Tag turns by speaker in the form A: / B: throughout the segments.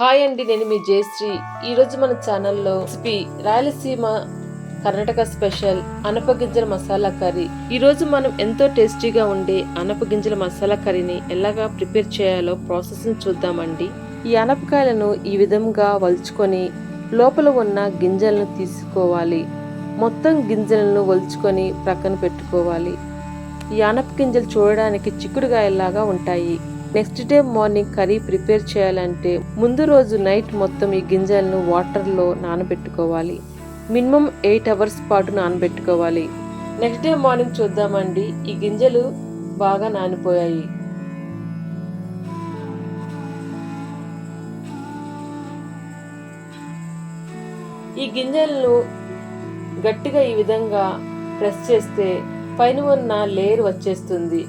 A: Hi అండి నేను మీ జయశ్రీ. ఈరోజు మన ఛానల్లో రెసిపీ రాయలసీమ కర్ణాటక స్పెషల్ అనపగింజల మసాలా కర్రీ. ఈరోజు మనం ఎంతో టేస్టీగా ఉండే అనపగింజల మసాలా కర్రీని ఎలాగా ప్రిపేర్ చేయాలో ప్రాసెస్ని చూద్దామండి. ఈ అనపకాయలను ఈ విధంగా వలుచుకొని లోపల ఉన్న గింజలను తీసుకోవాలి. మొత్తం గింజలను వలుచుకొని ప్రక్కన పెట్టుకోవాలి. ఈ అనప గింజలు చూడడానికి చిక్కుడుగాయలాగా ఉంటాయి. Next day morning curry prepare చేయాలంటే ముందు రోజు నైట్ మొత్తం ఈ గింజలను వాటర్లో నానబెట్టుకోవాలి. మినిమం ఎయిట్ అవర్స్ పాటు నానబెట్టుకోవాలి. నెక్స్ట్ డే మార్నింగ్ చూద్దామండి. ఈ గింజలు బాగా నానిపోయాయి. ఈ గింజలను గట్టిగా ఈ విధంగా ప్రెస్ చేస్తే పైన ఉన్న లేయర్ వచ్చేస్తుంది.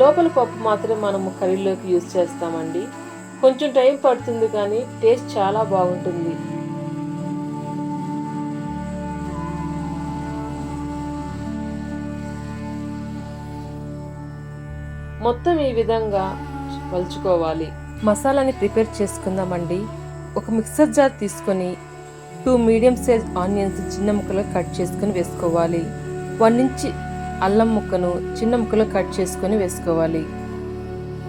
A: లోపల పప్పు మాత్రం మనము కర్రీలోకి యూజ్ చేస్తామండి. కొంచెం టైం పడుతుంది కానీ టేస్ట్ చాలా బాగుంటుంది. మొత్తం ఈ విధంగా వలుచుకోవాలి మసాలాని ప్రిపేర్ చేసుకుందామండి. ఒక మిక్సర్ జార్ తీసుకొని టూ మీడియం సైజ్ ఆనియన్స్ చిన్న ముక్కలు కట్ చేసుకొని వేసుకోవాలి. వన్ ఇంచ్ అల్లం ముక్కను చిన్న ముక్కలు కట్ చేసుకొని వేసుకోవాలి.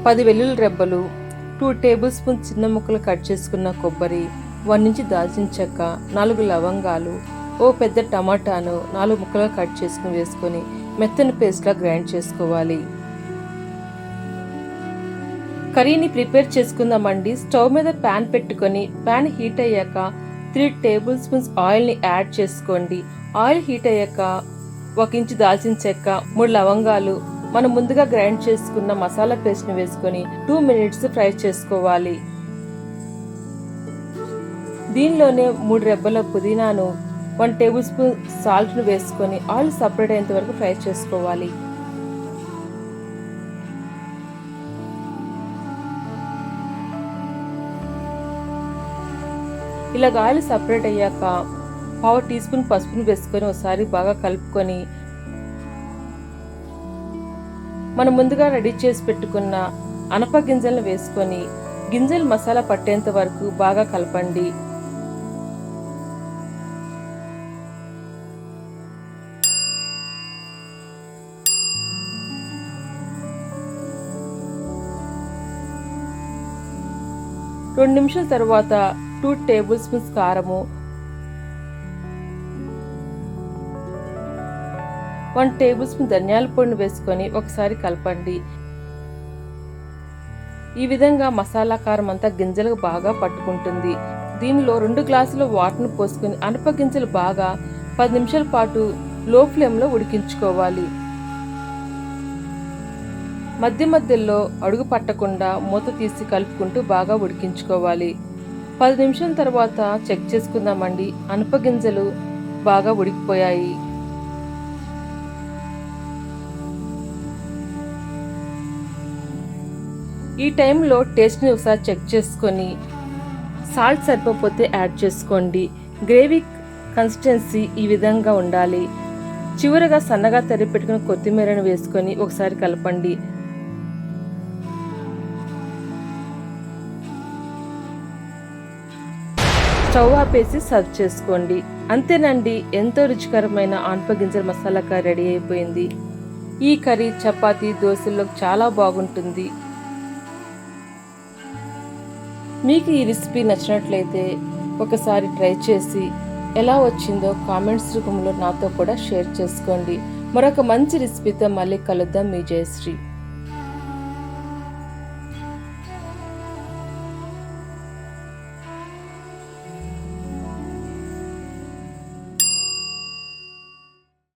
A: పది వెల్లుల్లి రెబ్బలు టూ టేబుల్ స్పూన్ చిన్న ముక్కలు కట్ చేసుకున్న కొబ్బరి వన్ నుంచి దాల్చిన చెక్క నాలుగు లవంగాలు ఓ పెద్ద టమాటాను నాలుగు ముక్కలు కట్ చేసుకుని వేసుకొని మెత్తని పేస్ట్లా గ్రైండ్ చేసుకోవాలి. కర్రీని ప్రిపేర్ చేసుకుందామండి స్టవ్ మీద ప్యాన్ పెట్టుకొని ప్యాన్ హీట్ అయ్యాక త్రీ టేబుల్ స్పూన్స్ ఆయిల్ని యాడ్ చేసుకోండి. ఆయిల్ హీట్ అయ్యాక ఒక ఇంచు దాల్చిన చెక్క మూడు లవంగాలు. మనం ముందుగా గ్రైండ్ చేసుకున్న మసాలా పేస్ట్ని వేసుకొని టూ మినిట్స్ ఫ్రై చేసుకోవాలి. దీనిలోనే మూడు రెబ్బల పుదీనాను వన్ టేబుల్ స్పూన్ సాల్ట్ను వేసుకొని ఆయిల్ సపరేట్ అయ్యేంత వరకు ఫ్రై చేసుకోవాలి. ఇలా ఆయిల్ సపరేట్ అయ్యాక పావు టీ స్పూన్ పసుపును వేసుకొని ఒకసారి బాగా కలుపుకొని మనం ముందుగా రెడీ చేసి పెట్టుకున్న అనప గింజలను వేసుకొని గింజలు మసాలా పట్టేంత వరకు బాగా కలపండి. రెండు నిమిషాల తర్వాత టూ టేబుల్ స్పూన్స్ కారము వన్ టేబుల్ స్పూన్ ధనియాల పొడిని వేసుకొని ఒకసారి కలపండి. ఈ విధంగా మసాలా కారం అంతా గింజలకు బాగా పట్టుకుంటుంది. దీనిలో రెండు గ్లాసుల వాటర్ను పోసుకుని అనప గింజలు బాగా పది నిమిషాల పాటు లో ఫ్లేమ్లో ఉడికించుకోవాలి. మధ్య మధ్యలో అడుగు పట్టకుండా మూత తీసి కలుపుకుంటూ బాగా ఉడికించుకోవాలి. పది నిమిషాల తర్వాత చెక్ చేసుకుందామండి. అనప గింజలు బాగా ఉడికిపోయాయి. ఈ టైంలో టేస్ట్ని ఒకసారి చెక్ చేసుకొని సాల్ట్ సరిపోతే యాడ్ చేసుకోండి. గ్రేవీ కన్సిస్టెన్సీ ఈ విధంగా ఉండాలి. చివరగా సన్నగా తరిగి పెట్టుకుని కొత్తిమీరను వేసుకొని ఒకసారి కలపండి. స్టవ్ ఆపేసి సర్వ్ చేసుకోండి. అంతేనండి ఎంతో రుచికరమైన ఆన్పగింజల మసాలా కర్రీ రెడీ అయిపోయింది. ఈ కర్రీ చపాతీ దోశల్లో చాలా బాగుంటుంది. మీకు ఈ రెసిపీ నచ్చినట్లయితే ఒకసారి ట్రై చేసి ఎలా వచ్చిందో కామెంట్స్ రూపంలో నాతో కూడా షేర్ చేసుకోండి. మరొక మంచి రెసిపీతో మళ్ళీ కలుద్దాం. మీ జయశ్రీ.